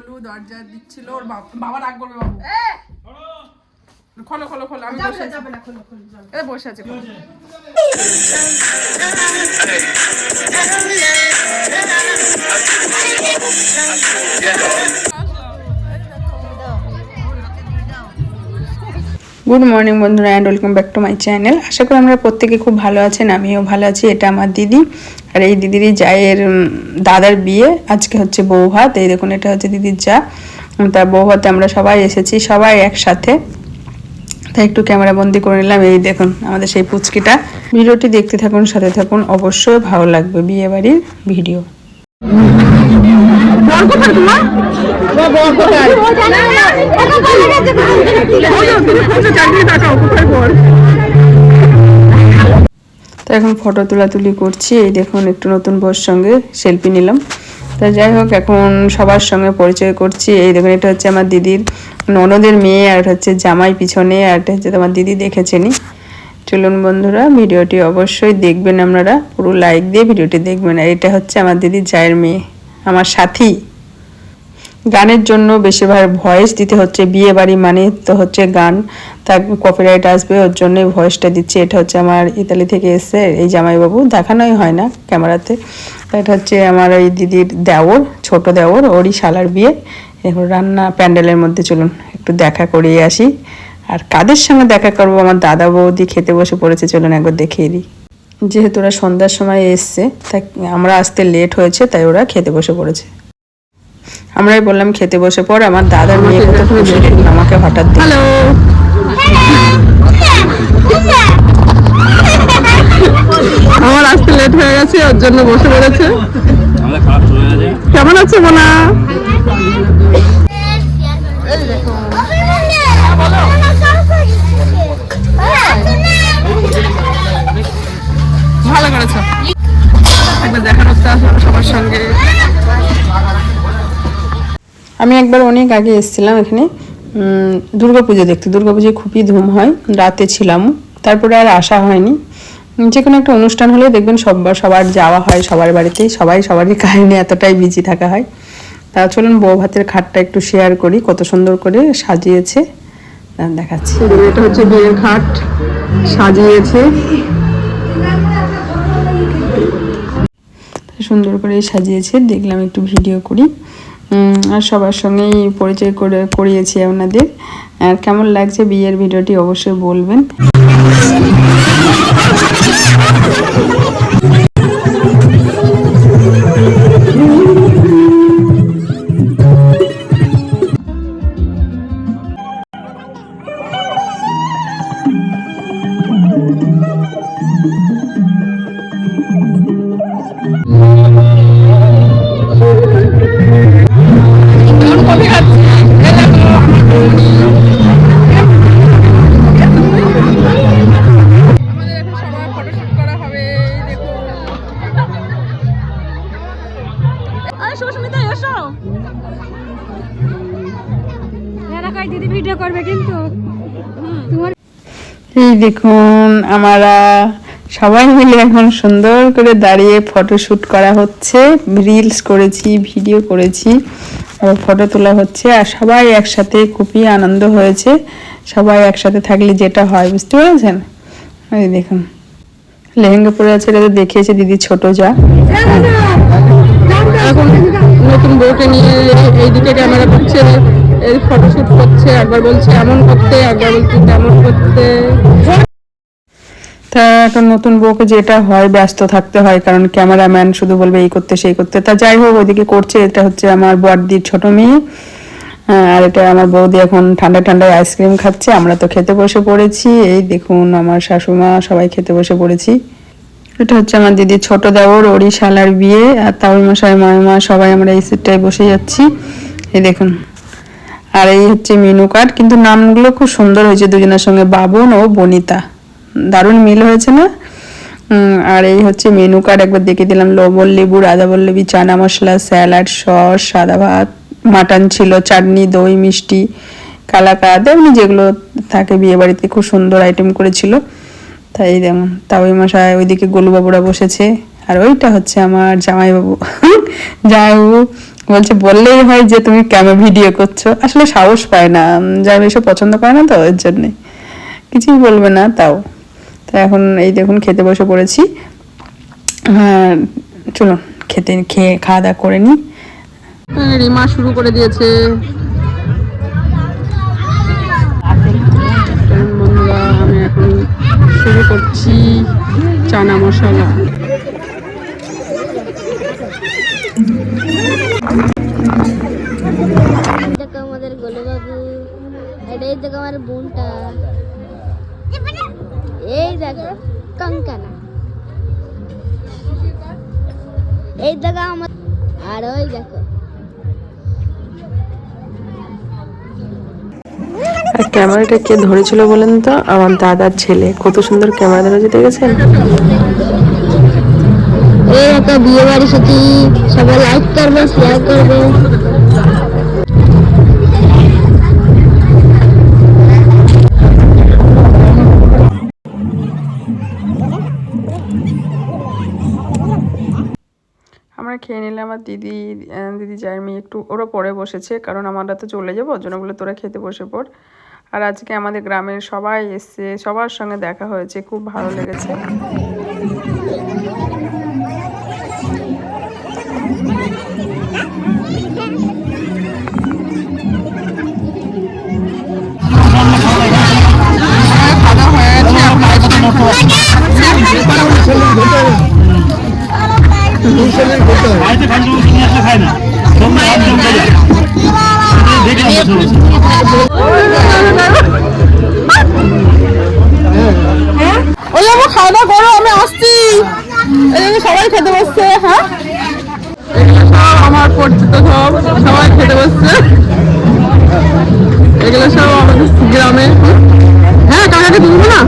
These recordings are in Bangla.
বলু দরজা দিচ্ছিল ওর বাবা- বাবা রাগ করবে বাবু। খোলো খোলো খোলো আমি বসে এ বসে আছে খোলো। গুড মর্নিং বন্ধুরা and welcome back to my channel আশা করি আমরা প্রত্যেকে খুব ভালো আছেন, আমিও ভালো আছি। এটা আমার দিদি। আর এই দিদিরই জায়ের দাদার বিয়ে। আজকে হচ্ছে বউ ভাত। এই দেখুন, এটা হচ্ছে দিদির যা তার বউ ভাতে আমরা সবাই এসেছি, সবাই একসাথে। তাই একটু ক্যামেরা বন্দি করে নিলাম। এই দেখুন, আমাদের সেই পুচকিটা। ভিডিওটি দেখতে থাকুন, সাথে থাকুন। অবশ্যই ভালো লাগবে বিয়ে বাড়ির ভিডিও। তো এখন ফটো তোলাতুলি করছি। এই দেখুন একটু নতুন বউর সঙ্গে সেলফি নিলাম। তা যাই হোক এখন সবার সঙ্গে পরিচয় করছি। এই দেখুন এটা হচ্ছে আমার দিদির ননদের মেয়ে আর এটা হচ্ছে জামাই পিছনে আর এটা হচ্ছে তোমার দিদি দেখেছেনি চলুন বন্ধুরা ভিডিওটি অবশ্যই দেখবেন আপনারা। পুরো লাইক দিয়ে ভিডিওটি দেখবেন। আর এটা হচ্ছে আমার দিদির জায়ের মেয়ে। আমার সাথী। গানের জন্য বেশিরভাগ ভয়েস দিতে হচ্ছে, বিয়ে বাড়ি মানে তো হচ্ছে গান। তার কপিরাইট আসবে, ওর জন্যই ভয়েসটা দিচ্ছি। এটা হচ্ছে আমার ইতালি থেকে এসে এই জামাইবাবু। দেখানোই হয় না ক্যামেরাতে। এটা হচ্ছে আমার ওই দিদির দেওর, ছোট দেওর, ওরই শালার বিয়ে। এখন রান্না প্যান্ডেলের মধ্যে চলুন, একটু দেখা করিয়ে আসি। আর কাদের সঙ্গে দেখা করব? আমার দাদা বৌদি খেতে বসে পড়েছে, চলুন একবার দেখিয়ে দিই। যেহেতু ওরা সন্ধ্যার সময় এসছে তাই আমরা আসতে লেট হয়েছে তাই ওরা খেতে বসে পড়েছে। আমরাই বললাম খেতে বসে পর আমার দাদার মেয়ে কত খুশি আমাকে হঠাৎ হ্যালো আমার আসতে লেট হয়ে গেছে ওর জন্য বসে পড়েছে। আমাদের খারাপ চলে গেছে কেমন আছে মোনা? ভালো করেছ। একবার দেখা করতে আসো সবার সঙ্গে। আমি একবার অনেক আগে এসেছিলাম এখানে দুর্গাপুজো দেখতে। দুর্গাপুজোয় খুবই ধুম হয় রাতে ছিলাম। তারপরে আর আসা হয়নি। যে কোনো একটা অনুষ্ঠান হলে দেখবেন সবার সবার যাওয়া হয় সবার বাড়িতেই। সবাই সবারই কাহিনী এতটাই বিজি থাকা হয়। তা চলুন বউ ভাতের খাটটা একটু শেয়ার করি কত সুন্দর করে সাজিয়েছে। দেখাচ্ছি। এটা হচ্ছে বিয়ের খাট সাজিয়েছে। সুন্দর করে সাজিয়েছে, দেখলাম একটু ভিডিও করি। আর সবার সঙ্গেই পরিচয় করে, করিয়েছি আপনাদের। আর কেমন লাগছে বিয়ের ভিডিওটি অবশ্যই বলবেন। দেখুন, আমরা সবাই মিলে এখন সুন্দর করে দাঁড়িয়ে ফটো শুট করা হচ্ছে রিলস করেছি ভিডিও করেছি ফটো তোলা হচ্ছে, আর সবাই একসাথে খুবই আনন্দ হয়েছে। সবাই একসাথে থাকলে যেটা হয়, বুঝতে পেরেছেন? দেখুন, লেহেঙ্গা পরে আছে, এটা তো দেখিয়েছে দিদি ছোট যা। এখন নতুন বউকে নিয়ে এইদিকে ক্যামেরা করছে। এই ফটোশুট করছে, একবার বলছে এমন করতে, একবার বলছে তেমন করতে। তা এখন নতুন বউকে যেটা হয়, ব্যস্ত থাকতে হয়, কারণ ক্যামেরাম্যান শুধু বলবে এই করতে, সেই করতে। তা যাই হোক, ওইদিকে করছে, এটা হচ্ছে আমার বড়দির ছোট মেয়ে। আর এটা আমার বৌদি এখন ঠান্ডা ঠান্ডায় আইসক্রিম খাচ্ছে, আমরা তো খেতে বসে পড়েছি। এই দেখুন আমার শাশুমা, সবাই খেতে বসে পড়েছি। এটা হচ্ছে আমার দিদির ছোট দেওর, ওরই শালার বিয়ে, আর তাওই মশাই মায়মা সবাই আমরা এই সিটটায় বসে যাচ্ছি। এই দেখুন। আর এই হচ্ছে মেনু কার্ড কিন্তু নামগুলো খুব সুন্দর হয়েছে দুজনের সঙ্গে, বাবন ও বনিতা। দারুণ মিল হয়েছে না? আর এই হচ্ছে মেনু কার্ড একবার দেখে দিলাম, লবণ, লেবু রাধাবল্লবী চানা মশলা, স্যালাড, সস, সাদা ভাত, মাটন ছিল, চাটনি, দই, মিষ্টি, কালাকাদ, এমনি যেগুলো থাকে বিয়ে বাড়িতে, খুব সুন্দর আইটেম করেছিল। তাই যেমন, তাওই মশাই, ওইদিকে গোলুবাবুরা বসেছে। আর ওইটা হচ্ছে আমার জামাইবাবু। জামাইবাবু বলছে, বললেই হয় যে তুমি কেমন ভিডিও করছ? আসলে সাহস পায় না। যারা এসব পছন্দ করে না তো এর জন্যে। কিছুই বলবে না তাও। তো এখন এই দেখুন, খেতে বসে পড়েছি। হ্যাঁ চলুন, খেতে, খেয়ে খাওয়া দাওয়া করে নিই। রিমা শুরু করে দিয়েছে। আমি এখন শুরু করছি চানা মশলা। এই দেখো আমার বোনটা। এই দেখো কঙ্কানা। এই দেখো আমার আর ওই দেখো। ক্যামেরাটা কে ধরেছিল বলেন তো? আমার দাদার ছেলে। কত সুন্দর ক্যামেরা ধরেছে দেখেছেন? এই একটা বিয়ে বাড়ি সাথে সবাই লাইক করবে শেয়ার করবে। খেয়ে নিলাম আমার দিদি দিদি যার মেয়ে একটু, ওরা পরে বসেছে, কারণ আমরা তো চলে যাব, ওর তোরা খেতে বসে পর আর আজকে আমাদের গ্রামের সবাই এসছে, সবার সঙ্গে দেখা হয়েছে, খুব ভালো লেগেছে। ওই আমার খাওয়া দাওয়া করো, আমি আসছি। সবাই খেতে বসছে হ্যাঁ? আমার পরিচিত সব, সবাই খেতে বসছে। এগুলো সব আমাদের গ্রামে। হ্যাঁ কাকাকে তুলবো না?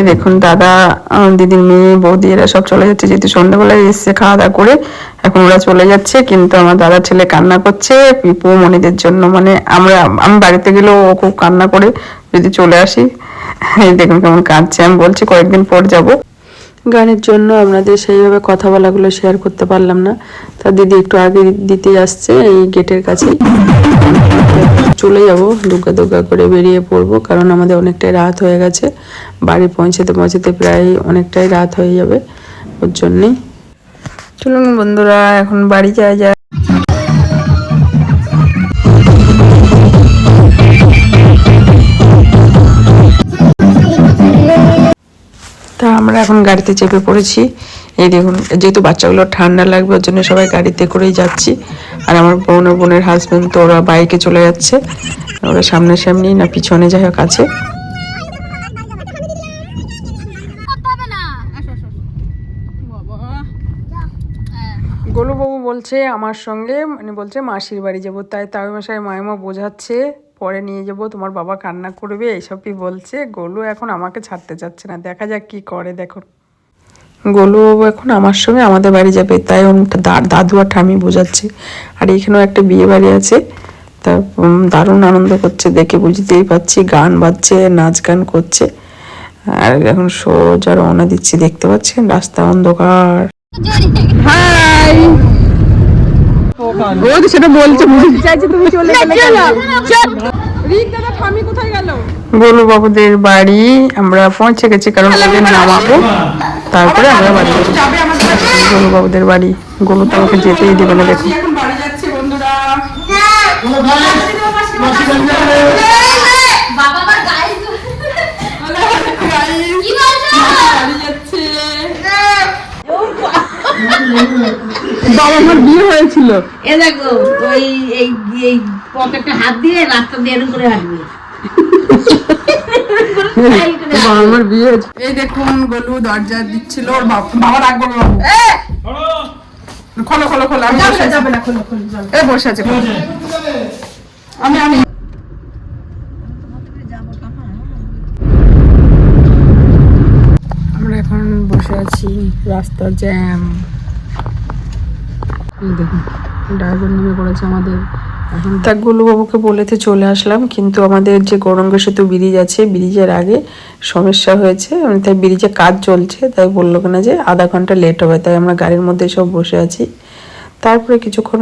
এই দেখুন, দাদা দিদির মেয়ে, বৌদি, এরা সব চলে যাচ্ছে। যেহেতু সন্ধ্যাবেলায় এসছে খাওয়া দাওয়া করে, এখন ওরা চলে যাচ্ছে, কিন্তু আমার দাদার ছেলে কান্না করছে পিপু মনিদের জন্য। মানে আমরা, আমি বাড়িতে গেলেও ও খুব কান্না করে, যদি চলে আসি দেখুন কেমন কাঁদছে। আমি বলছি, কয়েকদিন পর যাব। গানের জন্য আপনাদের সেইভাবে কথা বলাগুলো শেয়ার করতে পারলাম না। তা দিদি একটু আগে দিতে আসছে, এই গেটের কাছেই। চলে যাব, দুগা দুগা করে বেরিয়ে পড়ব, কারণ আমাদের অনেকটাই রাত হয়ে গেছে। বাড়ি পৌঁছাতে পৌঁছাতে প্রায় অনেকটাই রাত হয়ে যাবে, ওর জন্যেই। চলুন বন্ধুরা, এখন বাড়ি যাওয়া যায় আমরা এখন গাড়িতে চেপে পড়েছি। এই দেখুন, যেহেতু বাচ্চাগুলো ঠান্ডা লাগবে, ওর জন্য সবাই গাড়িতে করেই যাচ্ছি। আর আমার বোন ও বোনের হাজব্যান্ড তো ওরা বাইকে চলে যাচ্ছে। ওরা সামনে সামনি না পিছনে যাই হোক আছে। গোলুবাবু বলছে আমার সঙ্গে মানে বলছে মাসির বাড়ি যাব, তাই তাই মশাই মায়মা বোঝাচ্ছে। পরে নিয়ে যাব, তোমার বাবা কান্না করবে এইসবই বলছে। গোলু এখন আমাকে ছাড়তে চাচ্ছে না, দেখা যাক কি করে, দেখো। গোলু এখন আমার সঙ্গে আমাদের বাড়ি যাবে, তাই দাদু আর ঠামি বোঝাচ্ছে। আর এখানেও একটা বিয়ে বাড়ি আছে, তা দারুণ আনন্দ করছে, দেখে বুঝতেই পাচ্ছি, গান বাজছে, নাচ গান করছে। আর এখন সোজা রওনা দিচ্ছি, দেখতে পাচ্ছেন? রাস্তা অন্ধকার। হাই ও তো সেটা বলছে চাইছে তুমি চলে গেলে রিক দাদা ঠামি কোথায় গেল গোলু বাবুদের বাড়ি আমরা পৌঁছে গেছি কারণ ওদের নামাবো তারপরে আমরা বাড়ি গোলু বাবুদের বাড়ি গোলু তো আমাকে যেতেই দেবে না দেখো এখন বাবা আমার বিয়ে হয়েছিল। এ দেখো ওই এই এই পকেটে হাত দিয়ে রাস্তা দিয়ে এরকম করে হাঁটবে আমার বিয়ে এই দেখুন গোলু দরজা দিচ্ছিল ওর বাবা বাবা রাখব বাবু খোলো খোলো খোলো আমি বসে যাবে না খোলো খোলো এ বসে আছে আমি আমি। আমরা এখন বসে আছি রাস্তা জ্যাম ড্রাইভার নেমে পড়েছে আমাদের। এখন তা বাবুকে বলেতে চলে আসলাম, কিন্তু আমাদের যে গৌরঙ্গ সেতু ব্রিজ আছে ব্রিজের আগে সমস্যা হয়েছে তাই ব্রিজে কাজ চলছে, তাই বলল কিনা যে আধা ঘণ্টা লেট হবে, তাই আমরা গাড়ির মধ্যে সব বসে আছি। তারপরে কিছুক্ষণ